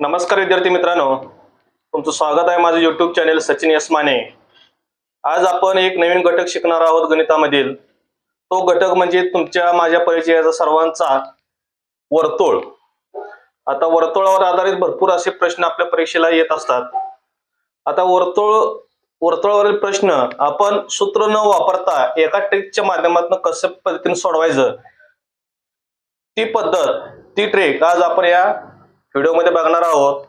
नमस्कार विद्यार्थी मित्रांनो. तुमचं स्वागत आहे माझं युट्यूब चॅनेल सचिन यसमाने आज आपण एक नवीन घटक शिकणार आहोत गणितामधील. तो घटक म्हणजे तुमच्या माझ्या परिचयाचा सर्वांचा वर्तुळ. आता वर्तुळावर आधारित भरपूर असे प्रश्न आपल्या परीक्षेला येत असतात. आता वर्तुळ वर्तुळावरील प्रश्न आपण सूत्र न वापरता एका ट्रिकच्या माध्यमातून कसं पद्धतीने सोडवायचं? ती पद्धत ती ट्रेक आज आपण या व्हिडिओमध्ये बघणार आहोत.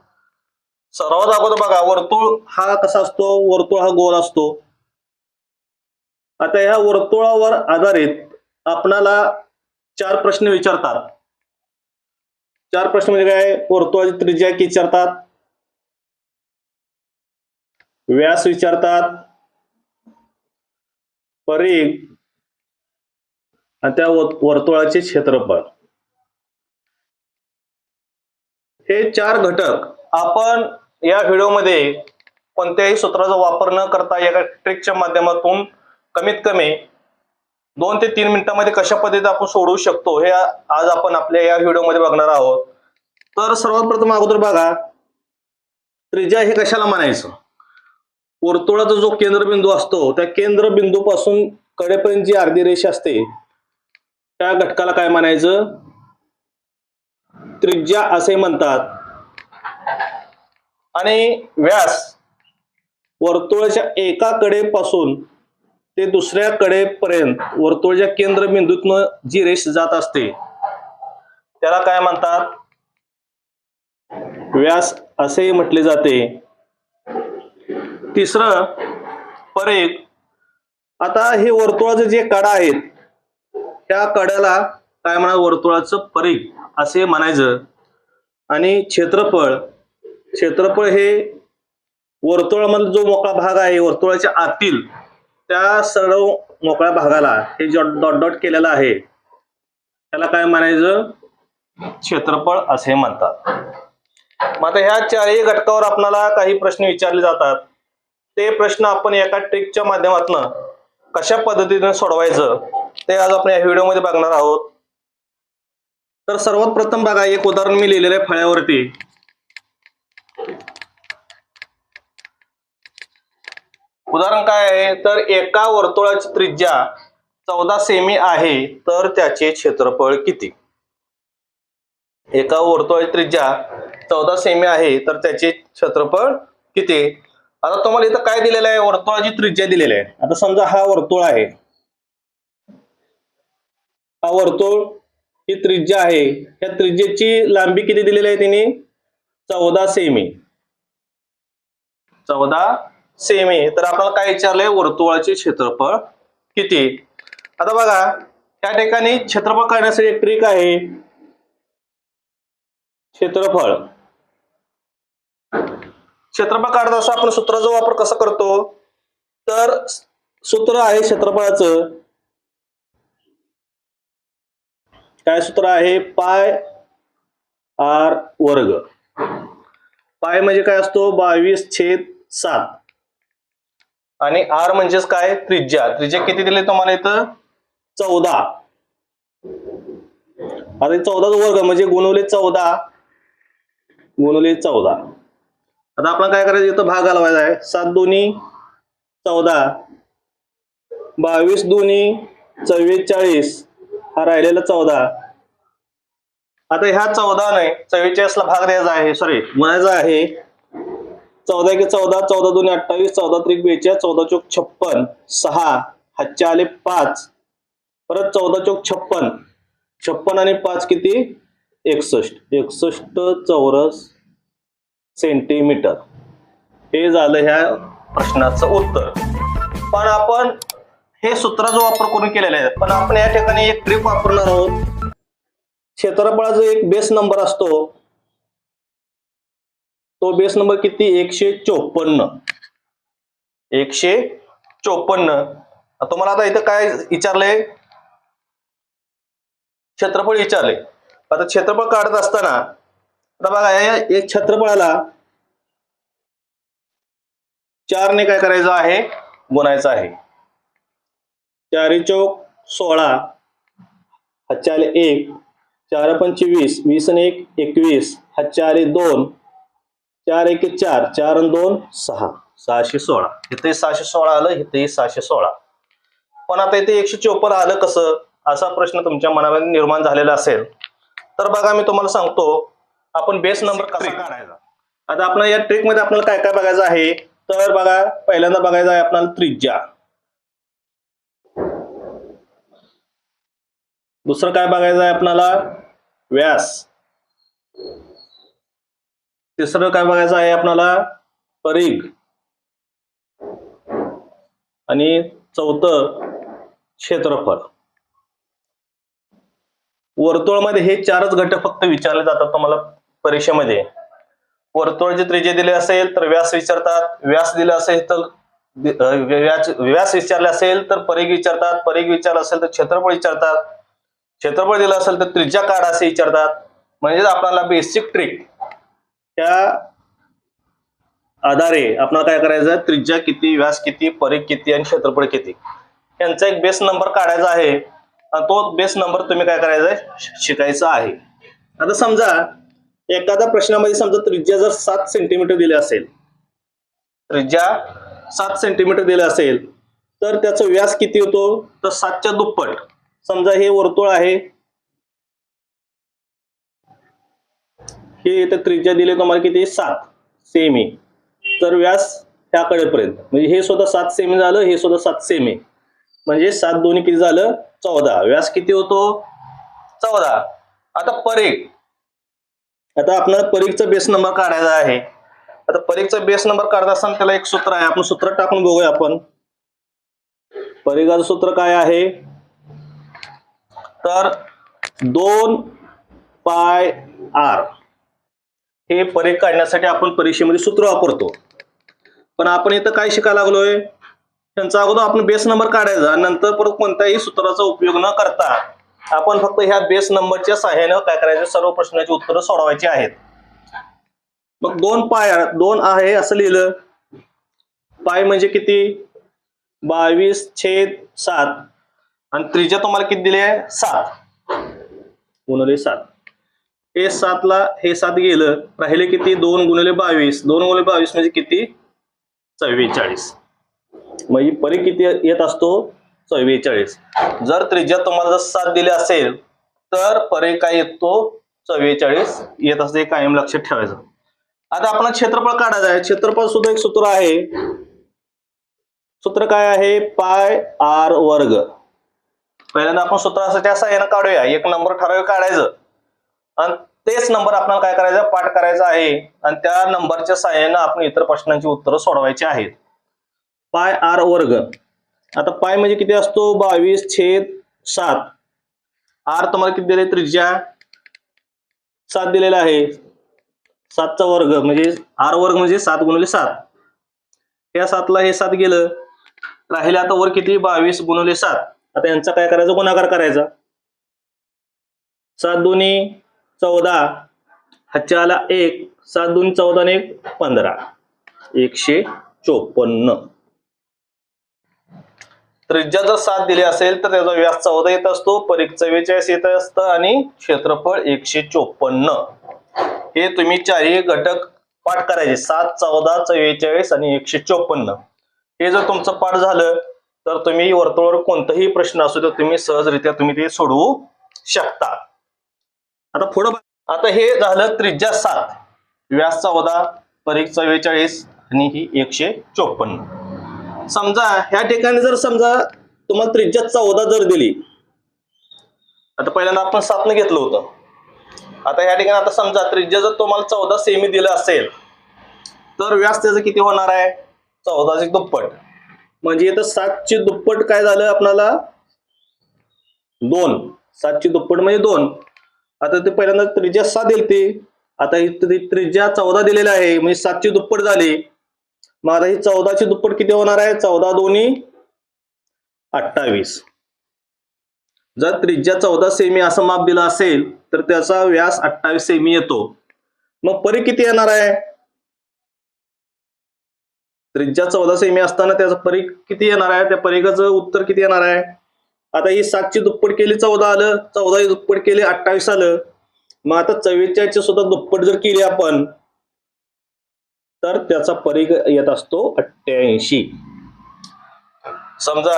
सर्वात अगोदर बघा वर्तुळ हा कसा असतो? वर्तुळ हा गोल असतो. आता ह्या वर्तुळावर आधारित आपणाला चार प्रश्न विचारतात. चार प्रश्न म्हणजे काय? वर्तुळाची त्रिज्या विचारतात? व्यास विचारतात. परीघ आणि त्या वर्तुळाचे क्षेत्रफळ. हे चार घटक आपण या व्हिडिओमध्ये कोणत्याही सूत्राचा वापर न करता या ट्रिकच्या माध्यमातून कमीत कमी दोन ते तीन मिनिटांमध्ये कशा पद्धतीने आपण सोडवू शकतो हे आज आपण आपल्या या व्हिडिओमध्ये बघणार आहोत. तर सर्वात प्रथम अगोदर बघा त्रिज्या हे कशाला म्हणायचं? वर्तुळाचा जो केंद्रबिंदू असतो त्या केंद्रबिंदूपासून कडेपर्यंत जी अर्धी रेषा असते त्या घटकाला काय म्हणायचं? त्रिज्या असे म्हणतात. आणि व्यास वर्तुळाच्या एका कडेपासून ते दुसऱ्या कडेपर्यंत वर्तुळाच्या केंद्रबिंदूतनं जी रेष जात असते त्याला काय म्हणतात? व्यास असेही म्हटले जाते. तिसरं परेख आता हे वर्तुळाचे जे कडा आहेत त्या कड्याला काय म्हणा वर्तुळाचं परेख असे म्हणायचं. आणि क्षेत्रफळ क्षेत्रफळ हे वर्तुळामधला जो मोकळा भाग आहे वर्तुळाच्या आतील त्या सर्व मोकळ्या भागाला हे जो डॉट डॉट केलेलं आहे त्याला काय म्हणायचं? क्षेत्रफळ असे म्हणतात. मग आता ह्या चारही घटकावर आपल्याला काही प्रश्न विचारले जातात. ते प्रश्न आपण एका ट्रिकच्या माध्यमातून कशा पद्धतीने सोडवायचं ते आज आपण या व्हिडिओमध्ये बघणार आहोत. तर सर्वात प्रथम बघा एक उदाहरण मी लिहिलेलं आहे फळ्यावरती. उदाहरण काय आहे? तर एका वर्तुळाची त्रिज्या चौदा सेमी आहे तर त्याचे क्षेत्रफळ किती? एका वर्तुळाची त्रिज्या चौदा सेमी आहे तर त्याचे क्षेत्रफळ किती? आता तुम्हाला इथं काय दिलेलं आहे? वर्तुळाची त्रिज्या दिलेली आहे. आता समजा हा वर्तुळ आहे. हा वर्तुळ ही त्रिज्या आहे. या त्रिज्येची लांबी किती दिलेली आहे तिने? चौदा सेमी. चौदा सेमी. तर आपल्याला काय विचारलंय? वर्तुळाचे क्षेत्रफळ किती? आता बघा त्या ठिकाणी क्षेत्रफळ काढण्यासाठी एक ट्रिक आहे. क्षेत्रफळ. क्षेत्रफळ काढत असं आपण सूत्राचा वापर कसा करतो? तर सूत्र आहे क्षेत्रफळाचं. काय सूत्र आहे? पाय आर वर्ग. पाय म्हणजे काय असतो? बावीस छेद सात. आणि आर म्हणजेच काय? त्रिज्या. त्रिज्या किती दिले तुम्हाला इथं? चौदा. आता चौदाच वर्ग म्हणजे गुणवले चौदा. गुणवले चौदा. आता आपण काय करायचं? इथं भाग घालवायचा आहे. सात दोन्ही चौदा. बावीस दोन्ही चव्वेचाळीस हा राहिलेला चौदा. आता ह्या चौदा नाही चव्वेचाळीस ला भाग द्यायचा आहे सॉरी म्हणायचा आहे चौदा की चौदा चौदा दोन अठ्ठावीस चौदा त्रिक बेचाळीस चौदा चौक छप्पन सहा हातच्या आले पाच. परत चौदा चौक छप्पन. छप्पन आणि पाच किती? एकसष्ट. एकसष्ट चौरस सेंटीमीटर हे झालं ह्या प्रश्नाचं उत्तर. पण आपण हे सूत्राचा वापर करून केलेला आहे? पण आपण या ठिकाणी एक ट्रिप वापरणार आहोत. क्षेत्रफळाचा एक बेस नंबर असतो. तो बेस नंबर किती? एकशे चोपन्न. एकशे चोपन्न. तुम्हाला आता इथं काय विचारलंय क्षेत्रफळ विचारले. आता क्षेत्रफळ काढत असताना आता बघा या एक क्षेत्रफळाला चारने काय करायचं आहे? गुणायचं आहे. चारी चौक सोळा हातच्या आले एक चार पंचवीस वीस आणि एक एकवीस हातच्या आले दोन चार एक चार चार आणि दोन सहा. सहाशे सोळा. इथे सहाशे सोळा आलं इथे सहाशे सोळा. पण आता इथे एकशे चोपन्न आलं कसं? असा प्रश्न तुमच्या मनामध्ये निर्माण झालेला असेल. तर बघा मी तुम्हाला सांगतो आपण बेस नंबर कसा काढायचा? आता आपण या ट्रिकमध्ये आपल्याला काय काय बघायचं आहे? तर बघा पहिल्यांदा बघायचं आहे आपल्याला त्रिज्या. दुसरं काय बघायचं आहे आपल्याला? व्यास. तिसरं काय बघायचं आहे आपल्याला? परीघ. आणि चौथं क्षेत्रफळ. वर्तुळामध्ये हे चारच घटक फक्त विचारले जातात तुम्हाला परीक्षेमध्ये. वर्तुळचे त्रिजे दिले असेल तर व्यास विचारतात. व्यास दिला असेल तर व्यास व्यास विचारले असेल तर परीघ विचारतात. परीघ विचारलं असेल तर क्षेत्रफळ विचारतात. क्षेत्रफळ दिलं असेल तर त्रिज्या काढ असे विचारतात. म्हणजेच आपल्याला बेसिक ट्रिक त्या आधारे आपल्याला काय करायचं? त्रिज्या किती व्यास किती परीख किती आणि क्षेत्रफळ किती? यांचा एक बेस नंबर काढायचा आहे. आणि तो बेस नंबर तुम्ही काय करायचा शिकायचा आहे. आता समजा एखाद्या प्रश्नामध्ये समजा त्रिज्या जर सात सेंटीमीटर दिले असेल त्रिज्या सात सेंटीमीटर दिले असेल तर त्याचा व्यास किती होतो? तर सातच्या दुप्पट. समजा हे वर्तुळ आहे. हे इथं त्रिज्या दिले तुम्हाला किती? सात. सेमी तर व्यास ह्याकडेपर्यंत. म्हणजे हे सुद्धा सात सेमी झालं हे सुद्धा सात सेमी म्हणजे सात दोन्ही किती झालं? चौदा. व्यास किती होतो? चौदा. आता परेख आता आपल्याला परीघचा बेस नंबर काढायचा आहे. आता परीक्षा बेस नंबर काढत असताना त्याला एक सूत्र आहे. आपण सूत्र टाकून बघूया आपण. परीक्षाचं सूत्र काय आहे? तर दोन पाय आर. हे परीख काढण्यासाठी आपण परीक्षेमध्ये सूत्र वापरतो. पण आपण इथं काय शिकायला लागलोय? त्यांचा अगोदर आपण बेस नंबर काढायचा नंतर परत कोणत्याही सूत्राचा उपयोग न करता आपण फक्त ह्या बेस नंबरच्या सहाय्यानं काय करायचं? सर्व प्रश्नाची उत्तरं सोडवायची आहेत. मग दोन पाय दोन आहे असं लिहिलं. पाय म्हणजे किती? बावीस छेद सात. आणि त्रिज्या तुम्हाला किती दिली आहे? सात. गुणिले सात. हे सातला हे सात गेलं राहिले किती? दोन गुणिले बावीस. दोन गुणिले बावीस म्हणजे किती? चव्वेचाळीस. म्हणजे परी किती येत असतो? चव्वेचाळीस. जर त्रिज्या तुम्हाला जर सात दिले असेल तर परी काय येतो चव्वेचाळीस. येत असते हे कायम लक्षात ठेवायचं. आता आपण क्षेत्रफळ काढायचं आहे. क्षेत्रफळ सुद्धा एक सूत्र आहे. सूत्र काय आहे? पाय आर वर्ग. पहिल्यांदा आपण सूत्रासाठी असं येणं काढूया. एक नंबर ठराविक काढायचं. आणि तेच नंबर आपल्याला काय करायचं? पाठ करायचा आहे. आणि त्या नंबरच्या सहाय्यानं आपण इतर प्रश्नांची उत्तरं सोडवायची आहेत. पाय आर वर्ग. आता पाय म्हणजे किती असतो? बावीस छेद सात. आर तुम्हाला किती दिले? त्रिज्या सात दिलेला आहे. सातचा वर्ग म्हणजे आर वर्ग म्हणजे सात गुणले सात. या सातला हे सात गेलं. राहिले आता वर किती? बावीस गुणले सात. आता यांचा काय करायचा? गुणाकार करायचा. सात दोन्ही चौदा. हातच्या आला एक सात दोन्ही चौदा आणि एक पंधरा. एकशे चोपन्न. त्रिज्या जर सात दिली असेल तर त्याचा व्यास चौदा येत असतो परीक चव्वेचाळीस येत असतं आणि क्षेत्रफळ एकशे चोपन्न. हे तुम्ही चारही घटक पाठ करायचे. सात चौदा चव्वेचाळीस आणि एकशे चोपन्न. हे जर तुमचं पाठ झालं तर तुम्ही वर्तुळावर कोणताही प्रश्न असू तर तुम्ही सहजरित्या तुम्ही ते सोडवू शकता. आता पुढं आता हे झालं त्रिज्या सात. व्यास चौदा परीख चव्वेचाळीस आणि ही एकशे चोपन्न. समजा ह्या ठिकाणी जर समजा तुम्हाला त्रिज्या चौदा जर दिली आता पहिल्यांदा आपण सातनं घेतलं होतं. आता ह्या ठिकाणी आता समजा त्रिज्या जर तुम्हाला चौदा सेमी दिलं असेल तर व्यास त्याचं किती होणार आहे? चौदाचे दुप्पट म्हणजे इथं सातचे दुप्पट काय झालं आपल्याला दोन. सातचे दुप्पट म्हणजे दोन. आता ते पहिल्यांदा त्रिज्या सात दिली ती आता ही त्रिज्या चौदा दिलेला आहे. म्हणजे सातची दुप्पट झाली. मग आता ही चौदाची दुप्पट किती होणार आहे? चौदा दोन्ही अठ्ठावीस. जर त्रिज्या चौदा सेमी असं माप दिलं असेल तर त्याचा व्यास अठ्ठावीस सेमी येतो. मग परी किती येणार आहे? त्रिज्या चौदा सेमी असताना त्याचा परीघ किती येणार आहे? त्या परीखाचं उत्तर किती येणार आहे? आता ही सातची दुप्पट केली चौदा आलं. चौदा दुप्पट केली अठ्ठावीस आलं. मग आता चव्वेचाळीसची सुद्धा दुप्पट जर केली आपण तर त्याचा परीघ येत असतो अठ्ठ्याऐंशी. समजा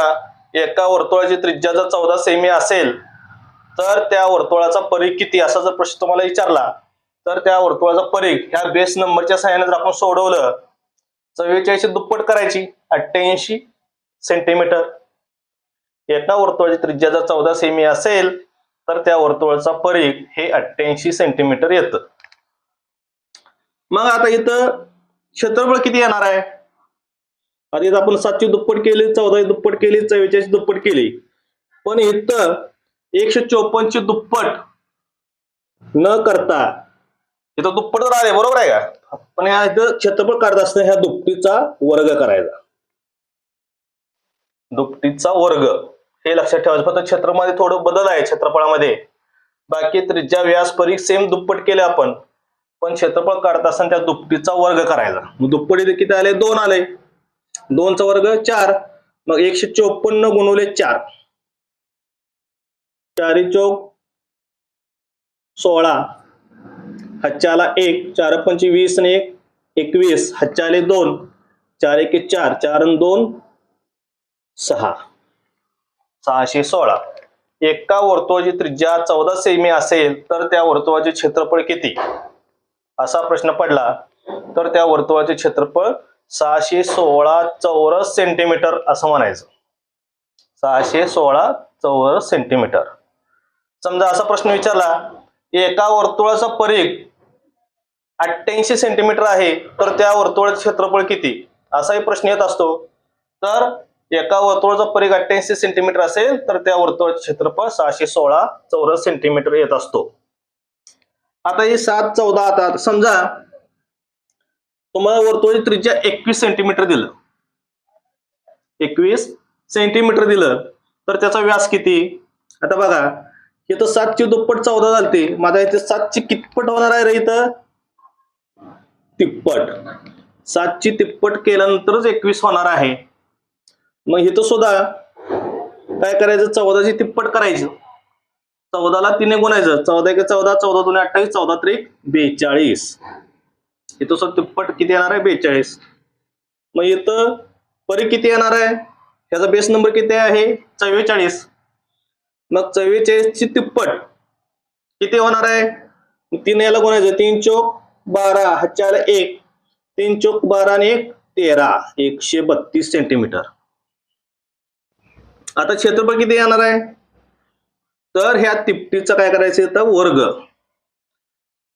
एका वर्तुळाची त्रिज्या जर चौदा सेमी असेल तर त्या वर्तुळाचा परीघ किती? असा जर प्रश्न तुम्हाला विचारला तर त्या वर्तुळाचा परीघ ह्या बेस नंबरच्या सहाय्याने जर आपण सोडवलं चव्वेचाळीस दुप्पट करायची अठ्ठ्याऐंशी सेंटीमीटर एका वर्तुळाची त्रिज्या जर चौदा सेमी असेल तर त्या वर्तुळाचा परीघ हे अठ्ठ्याऐंशी सेंटीमीटर येतं. मग आता इथं क्षेत्रफळ किती येणार आहे? आता इथं आपण सातशे दुप्पट केली चौदाची दुप्पट केली चव्वेचाळीस दुप्पट केली. पण इथं एकशे चोपन्नची दुप्पट न करता इथं दुप्पट तर आले बरोबर आहे का? पण ह्या इथं क्षेत्रफळ काढत असताना ह्या दुपटीचा वर्ग करायचा. दुपटीचा वर्ग. हे लक्षात ठेवायचं. फक्त क्षेत्रामध्ये थोडं बदल आहे क्षेत्रफळामध्ये. बाकी त्रिज्या व्यास परीख सेम दुप्पट केले आपण. पण क्षेत्रफळ काढत असताना त्या दुपटीचा वर्ग करायचा. मग दुप्पट इथे किती आले? दोन आले. दोनचा वर्ग चार. मग एकशे चोपन्न गुणवले चार. चारी चौक सोळा. हच्चाला एक चार पंची वीस आणि एक एकवीस. हच्चाले दोन चार एक चार चार दोन सहा. सहाशे सोळा. एका वर्तुळाची त्रिज्या चौदा सेमी असेल तर त्या वर्तुळाचे क्षेत्रफळ किती? असा प्रश्न पडला तर त्या वर्तुळाचे क्षेत्रफळ सहाशे सोळा चौरस सेंटीमीटर असं म्हणायचं. सहाशे सोळा चौरस सेंटीमीटर. समजा असा प्रश्न विचारला एका वर्तुळाचा परीघ अठ्ठ्याऐंशी सेंटीमीटर आहे तर त्या वर्तुळाचे क्षेत्रफळ किती? असाही प्रश्न येत असतो. तर एका वर्तुळाचा परीघ अठ्ठ्याऐंशी सेंटीमीटर असेल तर त्या वर्तुळाचे क्षेत्रफळ सहाशे सोळा चौरस सेंटीमीटर येत असतो. आता हे सात चौदा आता समजा तुम्हाला वर्तुळाची त्रिज्या एकवीस सेंटीमीटर दिलं. एकवीस सेंटीमीटर दिलं तर त्याचा व्यास किती? आता बघा इथं सातची दुप्पट चौदा झालते. माझा इथे सातची कितपट होणार आहे रे इथं? तिप्पट. सातची तिप्पट केल्यानंतरच एकवीस होणार आहे. मग इथं सुद्धा काय करायचं? चौदाची तिप्पट करायचं. चौदाला तिने गुणायचं. चौदा एक चौदा चौदा दोन अठ्ठावीस चौदा त्रिक बेचाळीस. इथं सुद्धा तिप्पट किती येणार आहे? बेचाळीस. मग इथं परी किती येणार आहे? त्याचा बेस नंबर किती आहे? चव्वेचाळीस. मग चव्वेचाळीसची तिप्पट किती होणार आहे? तीन याला गुणायचं. तीन चोक बारा हजार एक तीन चौक बारा आणि एक तेरा एकशे बत्तीस सेंटीमीटर आता क्षेत्रफळ किती येणार आहे? तर ह्या तिप्पटीचं काय करायचं तर वर्ग.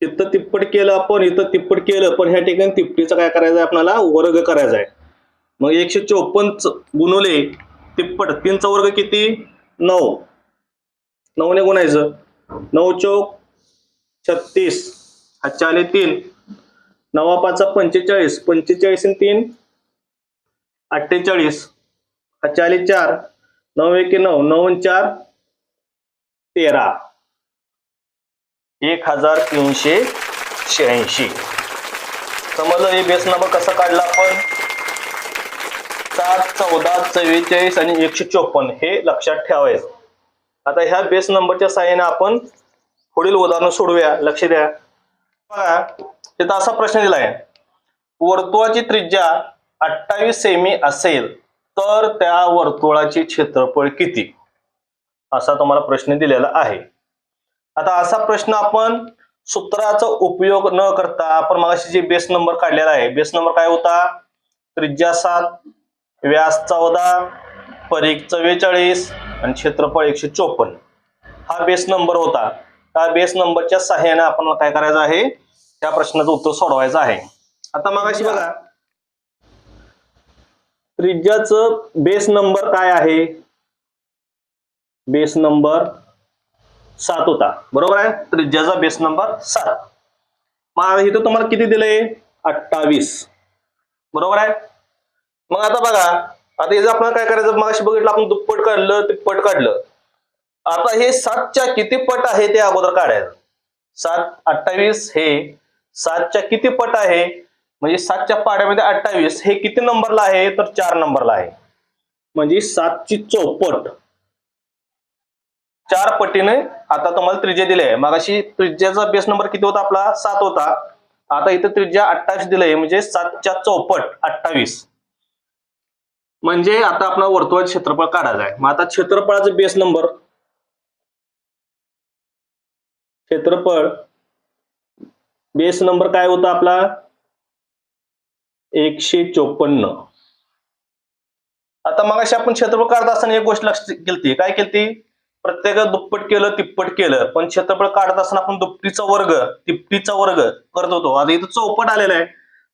इथं तिप्पट केलं आपण इथं तिप्पट केलं पण ह्या ठिकाणी तिप्पटीचं काय करायचं आहे? आपल्याला वर्ग करायचा आहे. मग एकशे चोपन्न गुणवले तिप्पट तीनचा वर्ग किती? नऊ. नऊने गुणायचं. नऊ चौक छत्तीस. हा आले तीन. नवा पाचा पंचेचाळीस. पंचेचाळीस आणि तीन अठ्ठेचाळीस. हा आले चार. नऊ एके नऊ. नऊ चार तेरा. एक हजार तीनशे शहाऐंशी. समजलं? हे बेस नंबर कसा काढला आपण? सात चौदा चव्वेचाळीस आणि एकशे चोपन्न. हे लक्षात ठेवायचं. आता ह्या बेस नंबरच्या सहाय्याने आपण पुढील उदाहरण सोडूया. लक्ष द्या. तिथं असा प्रश्न दिलाय. वर्तुळाची त्रिज्या अठ्ठावीस सेमी असेल तर त्या वर्तुळाची क्षेत्रफळ किती? असा तुम्हाला प्रश्न दिलेला आहे. आता असा प्रश्न आपण सूत्राचा उपयोग न करता आपण मगाशी जे बेस नंबर काढलेला आहे बेस नंबर काय होता? त्रिज्या सात व्यास चौदा परीख चव्वेचाळीस आणि क्षेत्रफळ एकशे चोपन्न. हा बेस नंबर होता. त्या बेस नंबरच्या सहाय्याने आपण काय करायचं आहे? त्या प्रश्नाचं उत्तर सोडवायचं आहे. आता मगाशी बघा. त्रिज्याच बेस नंबर काय आहे? बेस नंबर सात होता. बरोबर आहे? त्रिज्याचा बेस नंबर सात. मग इथं तुम्हाला किती दिलंय? अठ्ठावीस. बरोबर आहे? मग आता बघा. आता याचं आपल्याला काय करायचं? मग बघितलं आपण दुप्पट काढलं तिप्पट काढलं. आता हे सातच्या किती पट आहे ते अगोदर काढायचं. सात अठ्ठावीस हे सातच्या किती पट आहे? म्हणजे सातच्या पाड्यामध्ये अठ्ठावीस हे किती नंबरला आहे? तर चार नंबरला आहे. म्हणजे सातची चौपट. चार पटीने आता तुम्हाला त्रिज्या दिली आहे. मगाशी त्रिज्याचा बेस नंबर किती होता आपला? सात होता. आता इथं त्रिज्या अठ्ठावीस दिलंय म्हणजे सातच्या चौपट अठ्ठावीस. म्हणजे आता आपला वर्तुळाचं क्षेत्रफळ काढायचं आहे. मग आता क्षेत्रफळाचा बेस नंबर क्षेत्रफळ. बेस नंबर काय होता आपला? एकशे चोपन्न. आता मग आपण क्षेत्रफळ काढत असताना एक गोष्ट लक्ष केली काय केलती? प्रत्येक दुप्पट केलं तिप्पट केलं. पण क्षेत्रफळ काढत असताना आपण दुपटीचा वर्ग तिप्पटीचा वर्ग करत होतो. आता इथं चौपट आलेला आहे.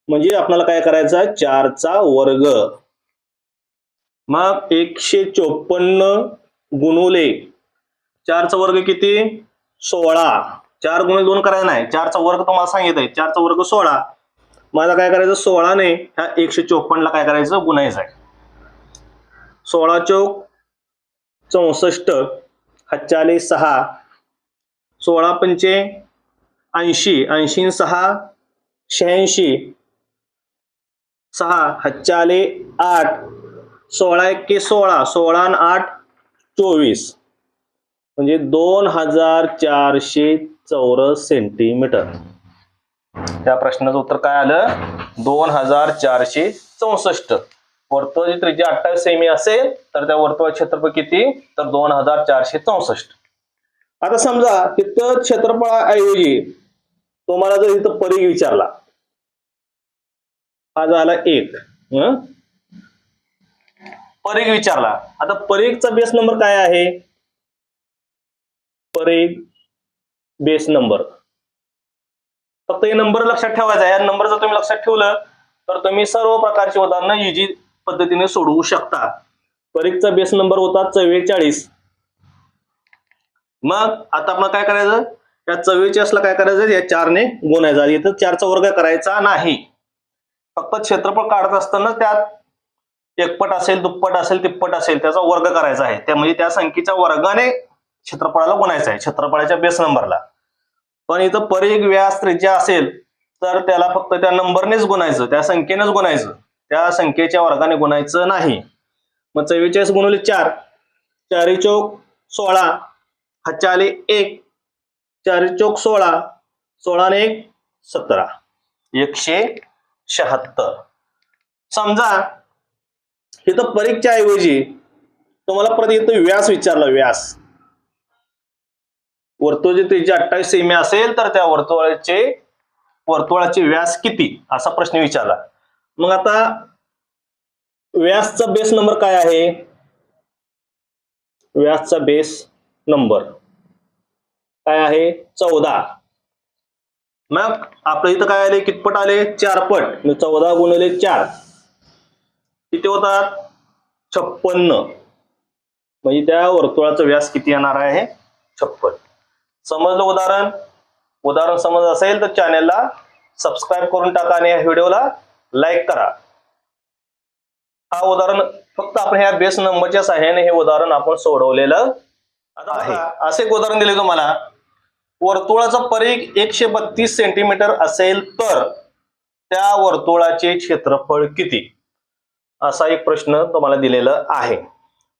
म्हणजे आपल्याला काय करायचं? आहे चारचा वर्ग. मग एकशे चोपन्न गुणुले चारचा वर्ग किती? सोळा. चार गुणिले दोन करायचं नाही. चारचा वर्ग तुम्हाला सांगितलंय चारचा वर्ग सोळा. मला काय करायचं? सोळाने ह्या एकशे चोपन्नला काय करायचं? गुणायचं आहे. सोळा चौक चौसष्ट. हच्चाले सहा. सोळा पंचे ऐंशी. ऐंशी सहा शहाऐंशी. सहा. हच्चाले आठ. सोळा एक्के सोळा. सोळा आणि आठ चोवीस. म्हणजे दोन हजार चारशे चौरस सेंटीमीटर. त्या प्रश्नाचं उत्तर काय आलं? दोन हजार चारशे चौसष्ट. वर्तुळाची त्रिज्या अठ्ठावीस सेमी असेल तर त्या वर्तुळाचे क्षेत्रफळ किती? तर दोन हजार चारशे चौसष्ट. आता समजा तिथं क्षेत्रफळाऐवजी तुम्हाला जर इथं परीघ विचारला हा झाला एक. परीघ विचारला. आता परीघचा बेस नंबर काय आहे? परीघ बेस नंबर फक्त हे नंबर लक्षात ठेवायचा या नंबर जर तुम्ही लक्षात ठेवलं तर तुम्ही सर्व प्रकारची उदाहरणं इजी पद्धतीने सोडवू शकता. परीक्षचा बेस नंबर होता चव्वेचाळीस. मग आता आपण काय करायचं? या चव्वेचाळीसला काय करायचं? या चारने गुणायचा इथं चारचा वर्ग करायचा नाही. फक्त क्षेत्रफळ काढत असताना त्यात एकपट असेल दुप्पट असेल तिप्पट असेल त्याचा वर्ग करायचा आहे. त्या म्हणजे त्या संख्येच्या वर्गाने क्षेत्रफळाला गुणायचं आहे. क्षेत्रफळाच्या बेस नंबरला पण इथं परिघ व्यास त्रिज्या असेल तर त्याला फक्त त्या नंबरनेच गुणायचं त्या संख्येनेच गुणायचं. त्या संख्येच्या वर्गाने गुणायचं नाही. मग चव्वेचाळीस गुणवले चार चारी चौक सोळा हातच्या आले एक चारी चौक सोळा सोळाने एक सतरा. एकशे शहात्तर. समजा इथं परीक्षेच्या ऐवजी तुम्हाला परत इथं व्यास विचारला व्यास. वर्तुळाची त्रिज्या अठ्ठावीस सेमी असेल तर त्या वर्तुळाचे वर्तुळाचे व्यास किती? असा प्रश्न विचारला. मग आता व्यासचा बेस नंबर काय आहे? व्यासचा बेस नंबर काय आहे? चौदा. मग आपलं इथं काय आले? कितपट आले? चार पट म्हणजे चौदा गुणिले चार. किती होतात? छप्पन्न. म्हणजे त्या वर्तुळाचा व्यास किती येणार आहे? छप्पन. समजलं उदाहरण? उदाहरण समज असेल तर चॅनेलला सबस्क्राईब करून टाका आणि या व्हिडिओला लाईक करा. हा उदाहरण फक्त आपण ह्या बेस नंबरच्या सहाय्याने हे उदाहरण आपण सोडवलेलं आता आहे. असे एक उदाहरण दिले तुम्हाला. वर्तुळाचा परीघ एकशे बत्तीस सेंटीमीटर असेल तर त्या वर्तुळाचे क्षेत्रफळ किती? असा एक प्रश्न तुम्हाला दिलेला आहे.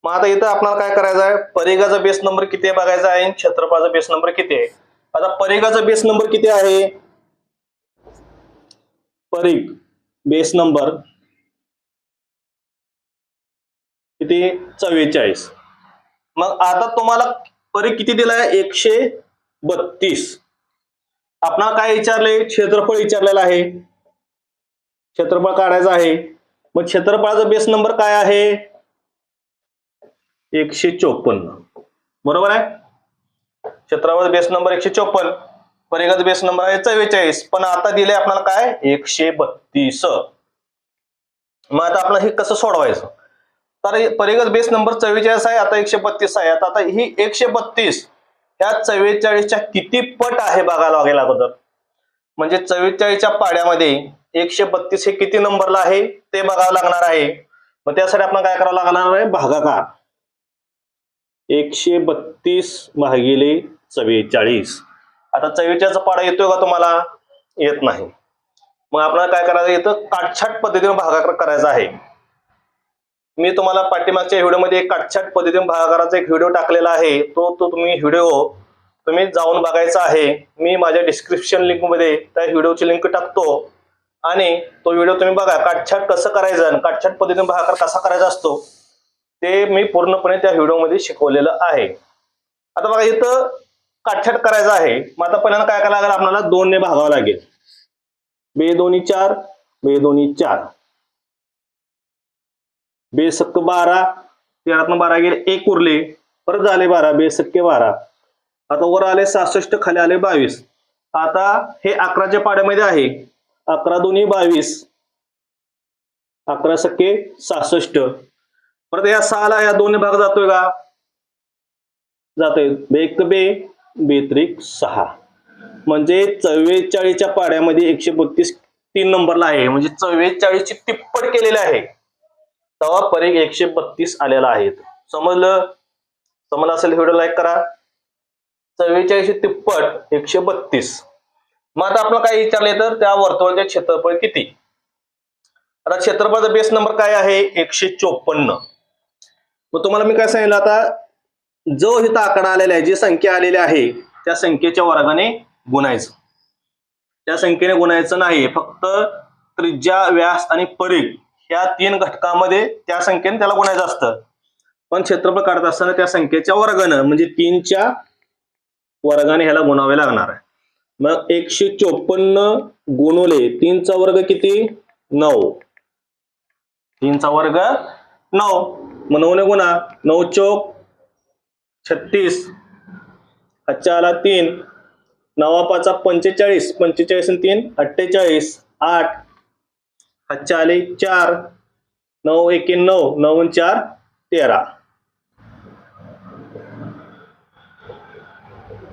मग आता इथं आपल्याला काय करायचं आहे? परिघाचा बेस नंबर किती आहे बघायचा आहे? आणि क्षेत्रफळाचा बेस नंबर किती आहे? आता परिघाचा बेस नंबर किती आहे? परिघ बेस नंबर किती? चव्वेचाळीस. मग आता तुम्हाला परिघ किती दिलाय एकशे बत्तीस. आपण काय विचारले? क्षेत्रफळ विचारलेलं आहे. क्षेत्रफळ काढायचं आहे. मग क्षेत्रफळाचा बेस नंबर काय आहे? एकशे चोपन्न. बरोबर आहे? क्षेत्रावर बेस नंबर एकशे चोपन्न. परिगत बेस नंबर आहे चव्वेचाळीस. पण आता दिले आपल्याला काय? एकशे बत्तीस. मग आता आपल्याला हे कसं सोडवायचं? तर हे बेस नंबर चव्वेचाळीस आहे आता एकशे बत्तीस आहे. आता आता ही एकशे बत्तीस ह्या चव्वेचाळीसच्या किती पट आहे बघायला लागेल अगोदर. म्हणजे चव्वेचाळीसच्या पाड्यामध्ये एकशे बत्तीस हे किती नंबरला आहे ते बघावं लागणार आहे. मग त्यासाठी आपण काय करावं लागणार आहे? भागाकार. एकशे बत्तीस भागिले चव्वेचाळीस. आता चव्वेचाळीसचा पाडा येतोय का तुम्हाला? येत नाही. मग आपल्याला काय करायचं? येतं काटछाट पद्धतीने भागाकार करायचा आहे. मी तुम्हाला पाठीमागच्या व्हिडिओमध्ये एक काटछाट पद्धतीने भागाकाराचा एक व्हिडिओ टाकलेला आहे. तो तो तुम्ही व्हिडिओ तुम्ही जाऊन बघायचा आहे. मी माझ्या डिस्क्रिप्शन लिंकमध्ये त्या व्हिडिओची लिंक टाकतो. आणि तो व्हिडिओ तुम्ही बघा. काटछाट कसं करायचं आणि काटछाट पद्धतीने भागाकार कसा करायचा असतो. ते मी पूर्णपणे त्या व्हिडिओमध्ये शिकवलेलं आहे. आता बघा इथं काटछाट करायचं आहे. मग आता पहिल्यांदा काय करायला लागेल? आपल्याला दोनने भागावं लागेल. बे दोन्ही चार बे दोन्ही चार. बेसक्क बारा तेरातनं बारा गेले एक उरले. परत झाले बारा बेसक्के बारा. आता वर आले सहासष्ट खाली आले बावीस. आता हे अकराच्या पाड्यामध्ये आहे. अकरा दोन्ही बावीस. अकरा सक्के सहासष्ट. परत या सहाला या दोन्ही भाग जातोय का? जातोय. एक बे बेत्रिक सहा. म्हणजे चव्वेचाळीसच्या पाड्यामध्ये एकशे बत्तीस तीन नंबरला आहे. म्हणजे चव्वेचाळीसची तिप्पट केलेली आहे. तेव्हा परीघ एकशे बत्तीस आलेला आहे. समजलं? समजलं असेल व्हिडिओ लाईक करा. चव्वेचाळीसशे तिप्पट एकशे बत्तीस. मग आता आपण काय विचारले तर त्या वर्तुळाचे क्षेत्रफळ किती? आता क्षेत्रफळाचा बेस नंबर काय आहे? एकशे चोपन्न. मग तुम्हाला मी काय सांगितलं आता? जो इथं आकडा आलेला आहे जी संख्या आलेली आहे त्या संख्येच्या वर्गाने गुणायचं. त्या संख्येने गुणायचं नाही फक्त त्रिज्या व्यास आणि परीघ ह्या तीन घटकामध्ये त्या संख्येने त्याला गुणायचं असतं. पण क्षेत्रफळ काढत असताना त्या संख्येच्या वर्गानं म्हणजे तीनच्या वर्गाने ह्याला गुणावे लागणार आहे. मग एकशे चोपन्न गुणवले तीनचा वर्ग किती? नऊ. तीनचा वर्ग नऊ. मग नऊने गुणा नऊ चौक छत्तीस. आजच्या आला तीन नवा पाचा पंचेचाळीस पंचेचाळीस आणि तीन अठ्ठेचाळीस आठ. हातच्या आले चार नऊ एके नऊ नऊ चार तेरा.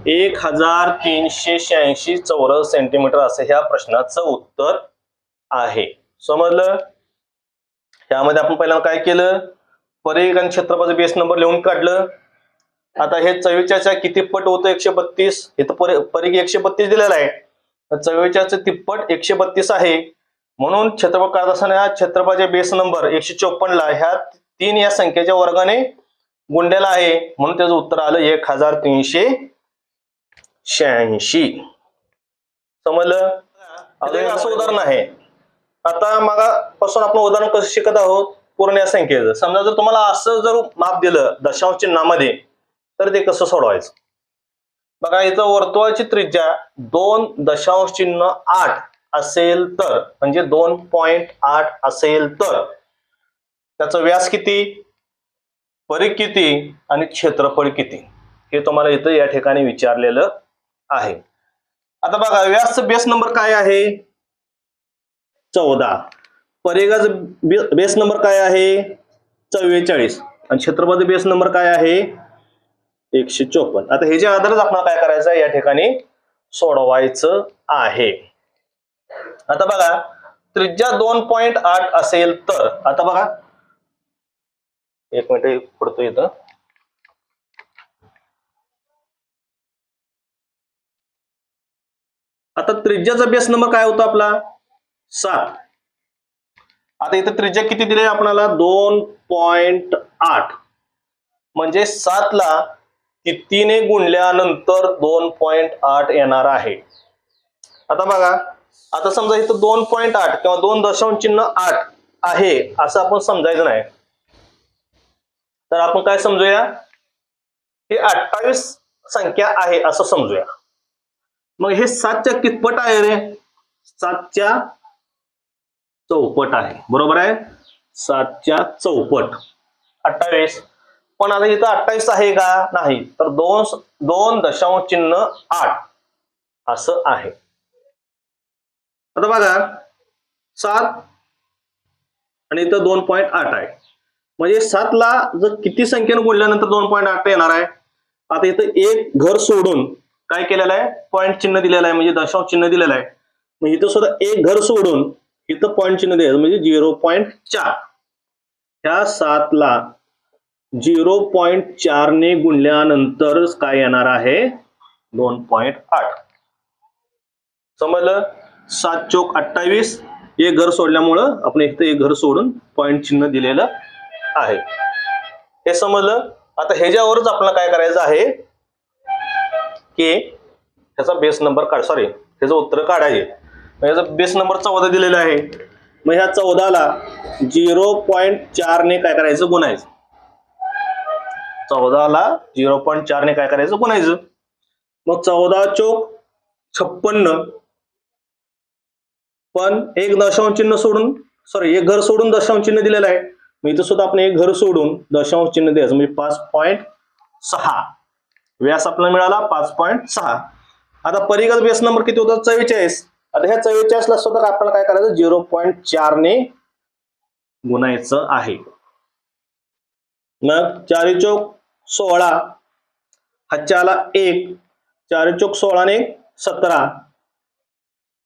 एक हजार तीनशे शहाऐंशी चौरस सेंटीमीटर असं ह्या प्रश्नाचं उत्तर आहे. समजलं? यामध्ये आपण पहिल्यांदा काय केलं? परीघ आणि क्षेत्रफळाचा बेस नंबर लिहून काढलं. आता हे चव्वेचाळीसच्या किती पट होतं? एकशे बत्तीस हे तर परीघ एकशे बत्तीस दिलेला आहे. चव्वेचाळीसचं तिप्पट एकशे बत्तीस आहे. म्हणून क्षेत्रफळ काढत असताना या बेस नंबर एकशे चोपन्नला ह्या तीन या संख्येच्या वर्गाने गुंडेला आहे. म्हणून त्याचं उत्तर आलं एक हजार तीनशे शहाऐंशी. समजलं? अजून असं उदाहरण आहे. आता मागापासून आपण उदाहरण कसं शिकत आहोत? पूर्ण या संख्येचं. समजा जर तुम्हाला असं जर माप दिलं दशांश चिन्हामध्ये तर ते कसं सोडवायचं? बघा इथं वर्तुळाची त्रिज्या दोन दशांश चिन्ह आठ असेल तर म्हणजे दोन पॉइंट आठ असेल तर त्याचा व्यास किती? परीघ किती? आणि क्षेत्रफळ किती? हे तुम्हाला इथं या ठिकाणी विचारलेलं आहे. आता बघा व्यास बेस नंबर काय आहे? चौदा. परेगाच बेस नंबर काय आहे? चव्वेचाळीस. आणि क्षेत्रफळाचा बेस नंबर काय आहे? एकशे चोपन्न. आता ह्याच्या आधारच आपल्याला काय करायचं या ठिकाणी सोडवायचं आहे. आता बघा त्रिज्या दोन पॉइंट आठ असेल तर आता बघा. एक मिनिट पडतो इथं आता त्रिज्याचा बेस नंबर काय होता आपला? सात. आता इथं त्रिज्या किती दिले आपल्याला दोन पॉइंट आठ. म्हणजे सातला कितीने गुणल्यानंतर दोन पॉइंट आठ येणार आहे? आता बघा आता समजा इथं दोन पॉइंट आठ किंवा दोन दशांश चिन्ह आठ आहे असं आपण समजायचं नाही. तर आपण काय समजूया? हे अठ्ठावीस संख्या आहे असं समजूया. मग हे सातच्या कितपट आहे रे? सातच्या चौपट आहे. बरोबर आहे? सातच्या चौपट. अठ्ठावीस. पण आता इथं अठ्ठावीस आहे का? नाही. तर दोन दोन दशांश चिन्ह आठ. असं आहे. आता बघा. सात आणि इथं दोन पॉईंट आठ आहे. म्हणजे सातला जर किती संख्येनं बोलल्यानंतर दोन पॉईंट आठ येणार आहे? आता इथं एक घर सोडून काय केलेलं आहे? पॉईंट चिन्ह दिलेलं आहे. म्हणजे दशांश चिन्ह दिलेलं आहे. मग इथं सुद्धा एक घर सोडून इथं पॉईंट चिन्ह द्यायचं म्हणजे झिरो पॉईंट चार. ह्या सातला झिरो पॉईंट चारने गुणल्यानंतरच काय येणार आहे? दोन पॉईंट आठ. समजलं? सात चोक अठ्ठावीस एक घर सोडल्यामुळं आपण इथं एक घर सोडून पॉईंट चिन्ह दिलेलं आहे. हे समजलं? आता ह्याच्यावरच आपल्याला काय करायचं आहे? की ह्याचा बेस नंबर काढ सॉरी त्याचं उत्तर काढायचे याचा बेस नंबर चौदा दिलेला आहे. मग ह्या चौदाला झिरो पॉईंट चारने काय करायचं? गुणायचं. चौदाला झिरो पॉईंट चारने काय करायचं? गुणायचं. मग चौदा चोक छप्पन्न. पण एक दशांश चिन्ह सोडून सॉरी एक घर सोडून दशांश चिन्ह दिलेलं आहे. मग इथं सुद्धा आपण एक घर सोडून दशांश चिन्ह द्यायचं. म्हणजे पाच पॉईंट सहा. व्यास आपल्याला मिळाला पाच पॉईंट सहा. आता परिगत बेस नंबर किती होता? चव्वेचाळीस. आता ह्या चव्वेचाळीसला सुद्धा आपल्याला काय करायचं? झिरो पॉईंट चारने गुणायचं आहे. मग चारी चौक सोळा हच्च्याला आला एक चारी चौक सोळाने सतरा.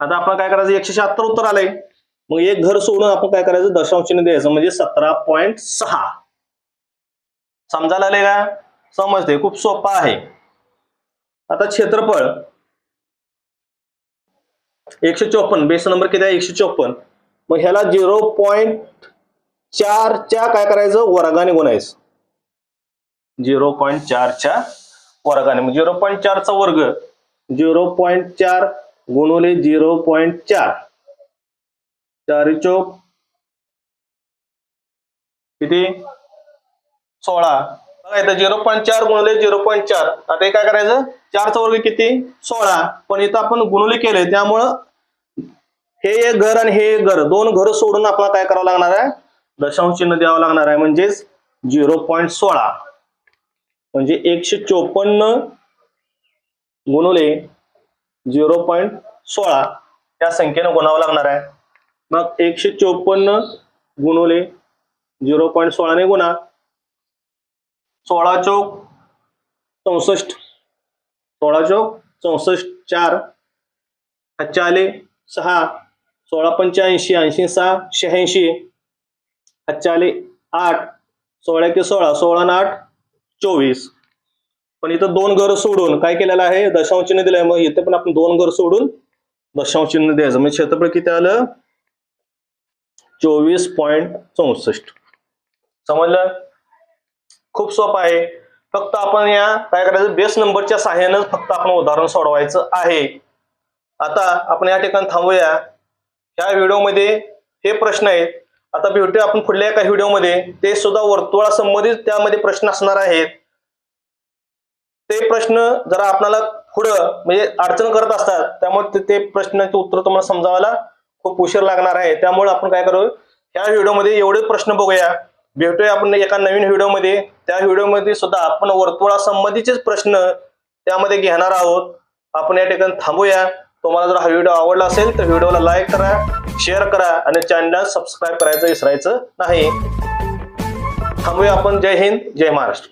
आता आपण काय करायचं? एकशे शहात्तर उत्तर आलंय. मग एक घर सोडून आपण काय करायचं? दशांश द्यायचं म्हणजे सतरा पॉईंट सहा. समजायला आले का? समजते खूप सोपा आहे. आता क्षेत्रफळ. एकशे चोपन्न बेस नंबर किती आहे? एकशे चोपन्न. मग ह्याला झिरो पॉईंट चारच्या काय करायचं? वर्गाने गुणायचं. झिरो पॉईंट चारच्या वर्गाने. झिरो पॉईंट चारचा वर्ग. झिरो पॉईंट चार गुणवले झिरो पॉईंट चार. चारी चौक किती? सोळा. बघा इथं झिरो पॉईंट चार गुणले झिरो पॉईंट चार. आता हे काय करायचं? चारचा वर्ग किती? सोळा. पण इथं आपण गुणवले केले त्यामुळं हे एक घर आणि हे एक घर. दोन घर सोडून आपल्याला काय करावं लागणार आहे? दशांश चिन्ह द्यावं लागणार आहे. म्हणजेच झिरो पॉईंट सोळा. म्हणजे एकशे चोपन्न गुणवले झिरो पॉईंट सोळा. या संख्येनं गुणावं लागणार आहे. मग एकशे चोपन्न गुणवले झिरो पॉईंट सोळाने गुणा. सोळा चौक चौसष्ट. सोळा चौक चौसष्ट चार. हच्चाले सहा. सोळा पंच्याऐंशी ऐंशी सहा शहाऐंशी. हच्चाले आले आठ. सोळा के सोळा सोळा ना आठ चोवीस. पण इथं दोन घर सोडून काय केलेलं आहे? दशांश चिन्ह दिलंय. मग इथे पण आपण दोन घर सोडून दशांश चिन्ह द्यायचं. म्हणजे क्षेत्रफळ किती आलं? चोवीस पॉईंट चौसष्ट. समजलं? खूप सोपं आहे. फक्त आपण या काय करायचं? बेस नंबरच्या सहाय्यानं फक्त आपण उदाहरण सोडवायचं आहे. आता आपण या ठिकाणी थांबूया. ह्या व्हिडिओमध्ये हे प्रश्न आहेत. आता भेटूया आपण पुढल्या एका व्हिडिओमध्ये. ते सुद्धा वर्तुळासंबंधित त्यामध्ये प्रश्न असणार आहेत. ते प्रश्न जरा आपल्याला पुढं म्हणजे अडचण करत असतात. त्यामुळे ते- ते प्रश्नाचे उत्तर तुम्हाला समजावायला खूप उशीर लागणार आहे. त्यामुळे आपण काय करू? ह्या व्हिडिओमध्ये एवढे प्रश्न बघूया. भेटूया आपण एका नवीन व्हिडिओमध्ये. त्या व्हिडिओमध्ये सुद्धा आपण वर्तुळासंबंधीचेच प्रश्न त्यामध्ये घेणार आहोत. आपण या ठिकाणी थांबूया. तुम्हाला जर हा व्हिडिओ आवडला असेल तर व्हिडिओला लाईक करा शेअर करा आणि चॅनलला सबस्क्राईब करायचं विसरायचं नाही. थांबूया आपण. जय हिंद जय महाराष्ट्र.